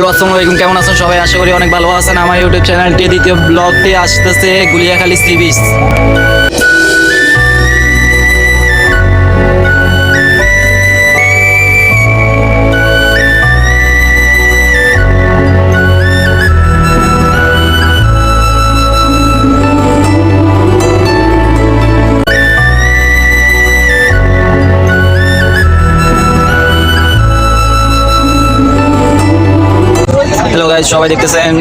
Hello, আসসালামু আলাইকুম। কেমন আছেন সবাই? আশা করি অনেক ভালো আছেন। আমার ইউটিউব চ্যানেলটি দ্বিতীয় ব্লগটি আসতেছে গুলিয়াখালী সি বিচ গাইজ সবাই দেখতেছেন?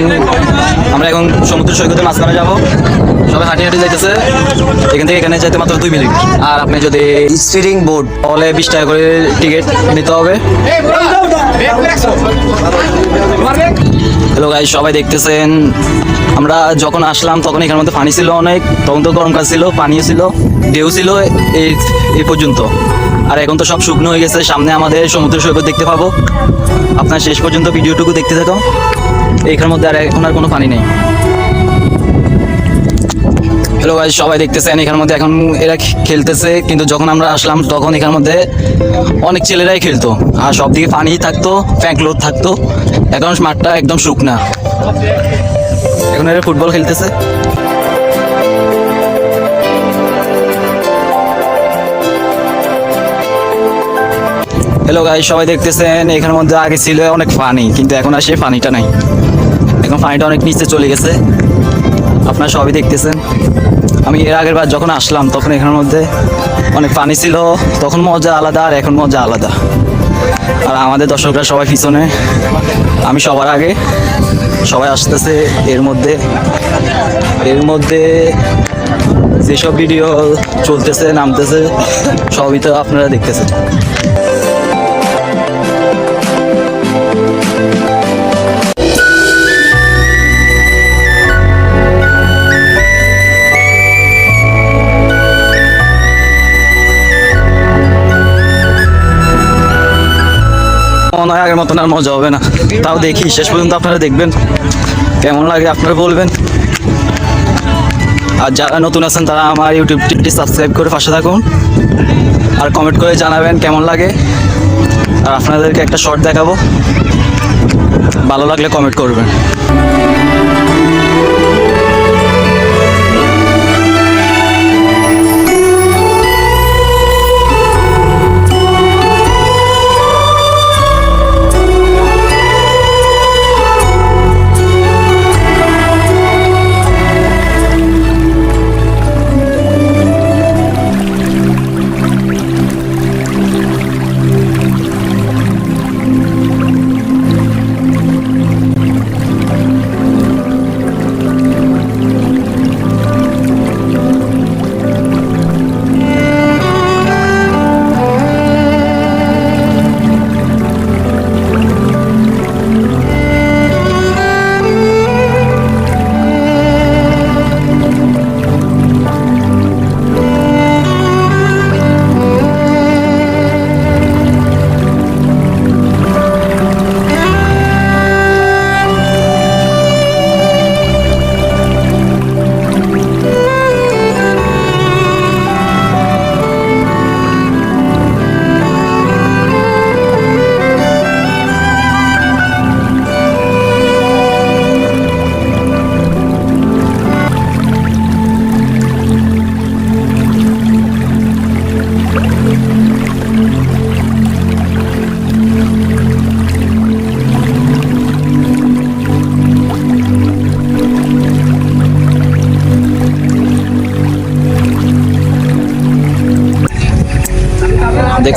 আমরা এখন সমুদ্র সৈকতে মাঝখানে যাব। সবাই হাঁটি হাঁটি যাইতেছে। এখান থেকে এখানে যাইতে মাত্র দুই মিনিট। আর আপনি যদি স্পিডিং বোর্ড তাহলে বিশ টাকা করে টিকিট নিতে হবে। হ্যালো গাইজ সবাই দেখতেছেন? আমরা যখন আসলাম তখন এখানের মধ্যে পানি ছিল অনেক। তখন তো গরমকাল ছিল পানিও ছিল ঢেউ ছিল এই এই পর্যন্ত। আর এখন তো সব শুকনো হয়ে গেছে। সামনে আমাদের সমুদ্র সৈকত দেখতে পাবো। আপনার শেষ পর্যন্ত ভিডিওটুকু দেখতে থাকো। এইখানের মধ্যে আর আর কোনো পানি নেই। হ্যালো ভাই সবাই দেখতেছেন এখানের মধ্যে এখন এরা খেলতেছে, কিন্তু যখন আমরা আসলাম তখন এখানের মধ্যে অনেক ছেলেরাই খেলতো। আর সব দিকে পানি থাকতো ফ্যাঙ্ক লোড থাকতো। এখন মাঠটা একদম শুকনা। এখন এরা ফুটবল খেলতেছে। হ্যালো গাই সবাই দেখতেছেন? এখানের মধ্যে আগে ছিল অনেক পানি কিন্তু এখন আর সেই পানিটা নাই। এখন পানিটা অনেক নিচে চলে গেছে। আপনারা সবই দেখতেছেন। আমি এর আগের বার যখন আসলাম, তখন এখানের মধ্যে অনেক পানি ছিল। তখন মজা আলাদা, আর এখন মজা আলাদা। আর আমাদের দর্শকরা সবাই পিছনে। আমি সবার আগে। সবাই আসতেছে এর মধ্যে। এর মধ্যে যেসব ভিডিও চলতেছে, নামতেছে, সবই তো আপনারা দেখতেছেন। মনে হয় আগের মতন আর মজা হবে না। তাও দেখি, শেষ পর্যন্ত আপনারা দেখবেন। কেমন লাগে আপনারা বলবেন। আর যারা নতুন আছেন, তারা আমার ইউটিউব চ্যানেলটি সাবস্ক্রাইব করে পাশে থাকুন। আর কমেন্ট করে জানাবেন কেমন লাগে। আর আপনাদেরকে একটা শর্ট দেখাবো। ভালো লাগলে কমেন্ট করবেন।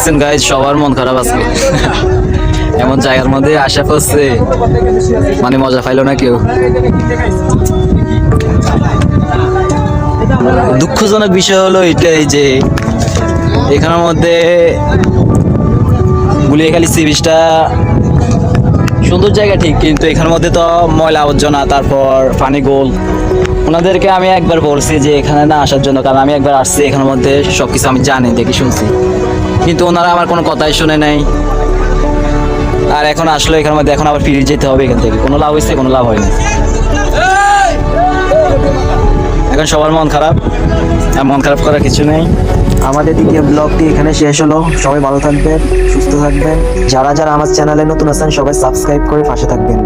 দেখছেন গাইজ সবার মন খারাপ আজকে এমন জায়গার মধ্যে আশা করছে মানে মজা পাইলো না কেউ। দুঃখজনক বিষয় হলো এটাই যে, এখানের মধ্যে গুলিয়াখালী সি বিচটা সুন্দর জায়গা ঠিক, কিন্তু এখানের মধ্যে তো ময়লা আবর্জনা, তারপর পানি গোল। ওনাদেরকে আমি একবার বলছি যে এখানে না আসার জন্য, কারণ আমি একবার আসছি এখানের মধ্যে সব কিছু আমি জানি, দেখি শুনছি। কিন্তু ওনারা আমার কোনো কথাই শুনে নাই। আর এখন আসলো এখানের মধ্যে, এখন আবার ফিরে যেতে হবে এখান থেকে। কোনো লাভ হয়েছে, কোনো লাভ হয়নি এখন সবার মন খারাপ, আর মন খারাপ করার কিছু নেই। আমাদের দ্বিতীয় ব্লগটি এখানে শেষ হলো। সবাই ভালো থাকবেন, সুস্থ থাকবেন। যারা যারা আমার চ্যানেলে নতুন আছেন, সবাই সাবস্ক্রাইব করে পাশে থাকবেন।